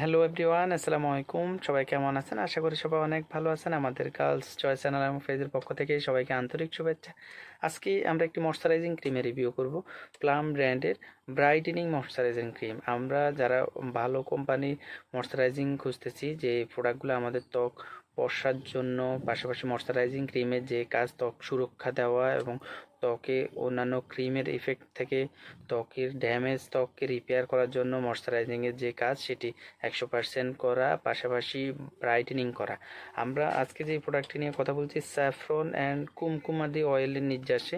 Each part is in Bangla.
হ্যালো এভরিওয়ান, আসসালামু আলাইকুম। সবাই কেমন আছেন? আশা করি সবাই অনেক ভালো আছেন। আমাদের গার্লস চয়েস চ্যানেল এবং ফেজের পক্ষ থেকে সবাইকে আন্তরিক শুভেচ্ছা। আজকে আমরা একটি ময়শ্চারাইজিং ক্রিমের রিভিউ করব। প্লাম ব্র্যান্ডের ব্রাইটেনিং ময়শ্চারাইজিং ক্রিম আমরা যারা ভালো কোম্পানি ময়শ্চারাইজিং খুঁজতেছি, যে প্রোডাক্টগুলো আমাদের ত্বক বর্ষার জন্য, পাশাপাশি ময়শ্চারাইজিং ক্রিমের যে কাজ, ত্বক সুরক্ষা দেওয়া এবং ত্বকে অন্যান্য ক্রিমের ইফেক্ট থেকে ত্বকের ড্যামেজ ত্বককে রিপেয়ার করার জন্য ময়শ্চারাইজিংয়ের যে কাজ, সেটি একশো পার্সেন্ট করা, পাশাপাশি ব্রাইটেনিং করা। আমরা আজকে যে প্রোডাক্টটি নিয়ে কথা বলছি স্যাফ্রন অ্যান্ড কুমকুমাদি অয়েলের নির্যাসে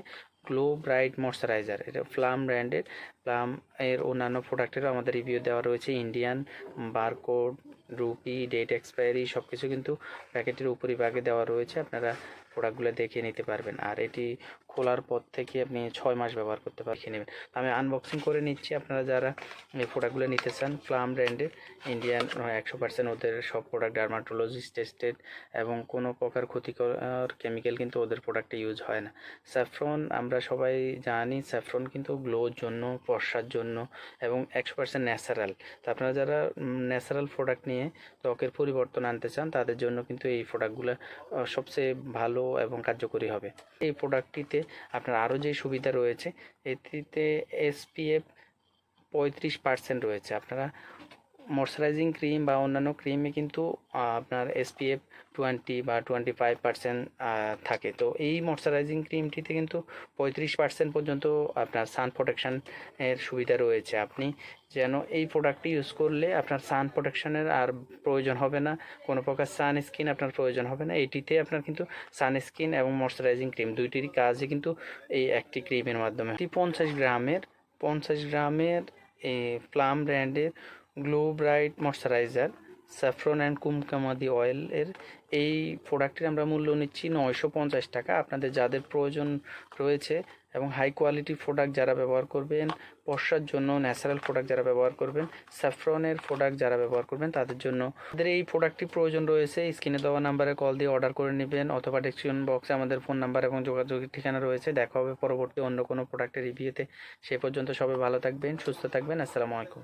গ্লো ব্রাইট ময়শ্চারাইজার এটা ফ্লাম ব্র্যান্ডের প্লাম এর অন্যান্য প্রোডাক্টেরও আমাদের রিভিউ দেওয়া রয়েছে। Indian barcode rupee date expiry সব কিছু কিন্তু প্যাকেটের উপরিভাগে দেওয়া রয়েছে। আপনারা প্রোডাক্টগুলো দেখে নিতে পারবেন। আর এটি খোলার পর থেকে আপনি ছয় মাস ব্যবহার করতে পারেন দেখে নেবেন। আমি আনবক্সিং করে নিচ্ছি। আপনারা যারা এই প্রোডাক্টগুলো নিতে চান ফ্লাম ব্র্যান্ডের ইন্ডিয়ান একশো পার্সেন্ট ওদের সব প্রোডাক্ট ডার্মাটোলজিস্ট টেস্টেড এবং কোনো প্রকার ক্ষতিকর কেমিক্যাল কিন্তু ওদের প্রোডাক্টে ইউজ হয় না। স্যাফ্রন আমরা সবাই জানি স্যাফ্রন কিন্তু গ্লোর জন্য বর্ষার জন্য এবং একশো পার্সেন্ট ন্যাচারাল তো আপনারা যারা ন্যাচারাল প্রোডাক্ট নিয়ে ত্বকের পরিবর্তন আনতে চান, তাদের জন্য কিন্তু এই প্রোডাক্টগুলো সবচেয়ে ভালো এবং কার্যকরী হবে। এই প্রোডাক্টটিতে আপনার আরও যে সুবিধা রয়েছে, এটিতে এসপিএফ পঁয়ত্রিশ পার্সেন্ট রয়েছে। আপনারা ময়শ্চারাইজিং ক্রিম বা অন্যান্য ক্রিমে কিন্তু আপনার এসপিএফ টোয়েন্টি বা টোয়েন্টি ফাইভ পার্সেন্ট থাকে। তো এই ময়শ্চারাইজিং ক্রিমটিতে কিন্তু পঁয়ত্রিশ পার্সেন্ট পর্যন্ত আপনার সান প্রোটেকশন এর সুবিধা রয়েছে। আপনি যেন এই প্রোডাক্টটি ইউজ করলে আপনার সান প্রোটেকশনের আর প্রয়োজন হবে না। কোনো প্রকার সান স্কিন আপনার প্রয়োজন হবে না। এটিতে আপনার কিন্তু সান স্কিন এবং ময়শ্চারাইজিং ক্রিম দুইটিরই কাজই কিন্তু এই একটি ক্রিমের মাধ্যমে। পঞ্চাশ গ্রামের পঞ্চাশ গ্রামের এই প্লাম ব্র্যান্ডের glow bright moisturiser saffron and Kumkumadi oil এর এই প্রোডাক্টের আমরা মূল্য নিচ্ছি নয়শো পঞ্চাশ টাকা। আপনাদের যাদের প্রয়োজন রয়েছে এবং হাই কোয়ালিটি প্রোডাক্ট যারা ব্যবহার করবেন, বর্ষার জন্য ন্যাচারাল প্রোডাক্ট যারা ব্যবহার করবেন স্যাফ্রনের প্রোডাক্ট যারা ব্যবহার করবেন, তাদের জন্য। তাদের এই প্রোডাক্টটি প্রয়োজন রয়েছে, স্ক্রিনে দেওয়া নাম্বারে কল দিয়ে অর্ডার করে নেবেন অথবা ডেসক্রিপশন বক্সে আমাদের ফোন নাম্বার এবং যোগাযোগের ঠিকানা রয়েছে। দেখা হবে পরবর্তী অন্য কোনো প্রোডাক্টের রিভিউতে সে পর্যন্ত সবাই ভালো থাকবেন, সুস্থ থাকবেন। আসসালামু আলাইকুম।